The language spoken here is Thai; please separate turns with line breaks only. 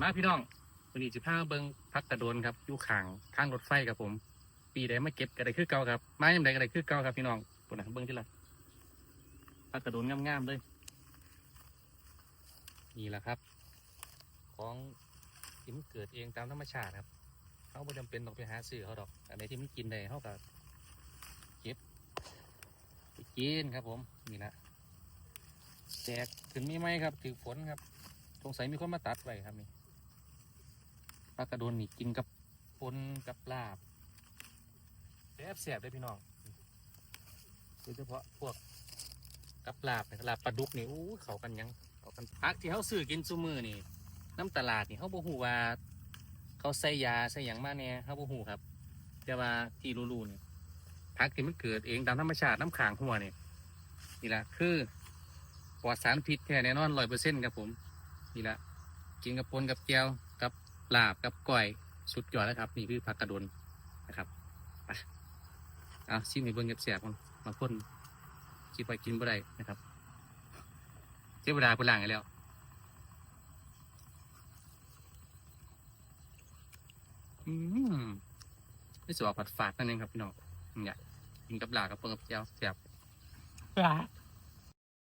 มาพี่น้องวันนี้จะพาเบิ้งพักกระโดนครับอยู่ข้างข้างรถไฟครับผม ปีใดมาเก็บกระไดคือเก่าครับไม้ยำใดกระไดคือเก่าครับพี่น้องปุ่นนะเบิ้งที่ละพักกระโดนงามๆเลยนี่แหละครับ ของที่มันเกิดเองตามธรรมชาติครับเขาไม่จำเป็นต้องไปหาซื้อเขาดอกอันไหนที่มันกินได้เขาก็เก็บไปกินครับ ผมนี่ละแจกถึงมีไหมครับถือฝนครับสงสัยมีคนมาตัดไว้ครับนี่ ปลากระโดนนี่กินกับปนกับลาบแซ่บแซ่บเลยพี่น้องโดยเฉพาะพวกกับลาบเนี่ยลาบปลาดุกนี่อู้เขากันยังเขากันพักที่เขาซื้อกินซูมือนี่น้ำตลาดนี่เขาบ่ฮู้ว่า เขาใส่ยาใส่หยังมาแน่เขาบ่ฮู้ครับ แต่ว่าที่รู้ๆนี่ผักที่มันเกิดเองตามธรรมชาติน้ำขางหัวนี่นี่แหละคือปลอดสารพิษแท้แน่นอนร้อยเปอร์เซ็นต์ครับผม นี่แหละกินกับปนกับแก้วกับ ลาบกับก้อยสุดยอดแล้วครับนี่คือผักกระโดนนะครับไปเอาชิมให้เบิ่งเสียบมันมาพ่นคิดไปกินบ่ได้นะครับเจ้าเวลาเพิ่นล้างให้แล้วอืมนี่สวผัดฝาดนั่นเองครับพี่น้องอยากกินกับหลากับเปิ้ลกับเจียวแซ่บ